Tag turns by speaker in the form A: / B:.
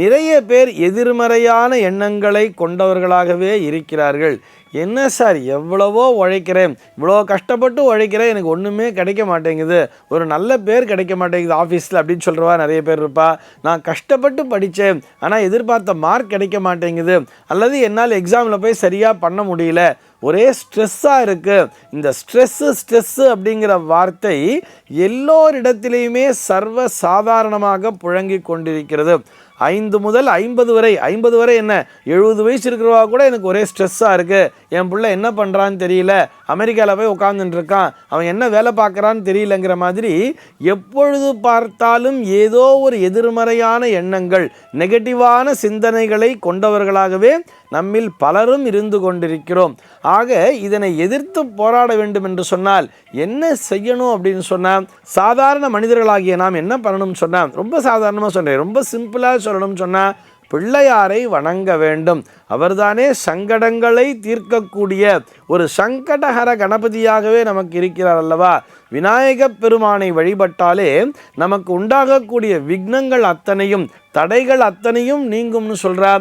A: நிறைய பேர் எதிர்மறையான எண்ணங்களை கொண்டவர்களாகவே இருக்கிறார்கள். என்ன சார் எவ்வளவோ உழைக்கிறேன் இவ்வளோ கஷ்டப்பட்டு உழைக்கிறேன் எனக்கு ஒன்றுமே கிடைக்க மாட்டேங்குது. ஒரு நல்ல பேர் கிடைக்க மாட்டேங்குது ஆஃபீஸில் அப்படின்னு சொல்கிறவா நிறைய பேர் இருப்பா. நான் கஷ்டப்பட்டு படித்தேன் ஆனால் எதிர்பார்த்த மார்க் கிடைக்க மாட்டேங்குது. அல்லது என்னால் எக்ஸாமில் போய் சரியாக பண்ண முடியல. ஒரே ஸ்ட்ரெஸ்ஸாக இருக்குது இந்த ஸ்ட்ரெஸ்ஸு ஸ்ட்ரெஸ்ஸு அப்படிங்கிற வார்த்தை எல்லோரிடத்திலையுமே சர்வ சாதாரணமாக புழங்கி கொண்டிருக்கிறது. ஐந்து முதல் ஐம்பது வரை ஐம்பது வரை என்ன? எழுபது வயசு இருக்கிறவா கூட எனக்கு ஒரே ஸ்ட்ரெஸ்ஸாக இருக்குது என் பிள்ளை என்ன பண்ணுறான்னு தெரியல. அமெரிக்காவில் போய் உட்காந்துட்டு இருக்கான். அவன் என்ன வேலை பார்க்குறான்னு தெரியலங்கிற மாதிரி எப்பொழுது பார்த்தாலும் ஏதோ ஒரு எதிர்மறையான எண்ணங்கள் நெகட்டிவான சிந்தனைகளை கொண்டவர்களாகவே நம்மில் பலரும் இருந்து கொண்டிருக்கிறோம். ஆக இதனை எதிர்த்து போராட வேண்டும் என்று சொன்னால் என்ன செய்யணும் அப்படின்னு சொன்னால் சாதாரண மனிதர்களாகிய நாம் என்ன பண்ணணும்னு சொன்னால் ரொம்ப சாதாரணமாக சொல்கிறேன் ரொம்ப சிம்பிளாக சொல்லணும்னு சொன்னால் பிள்ளையாரை வணங்க வேண்டும். அவர்தானே சங்கடங்களை தீர்க்கக்கூடிய ஒரு சங்கடஹர கணபதியாகவே நமக்கு இருக்கிறார் அல்லவா? விநாயகப் பெருமானை வழிபட்டாலே நமக்கு உண்டாகக்கூடிய விக்னங்கள் அத்தனையும் தடைகள் அத்தனையும் நீங்கும்னு சொல்கிறார்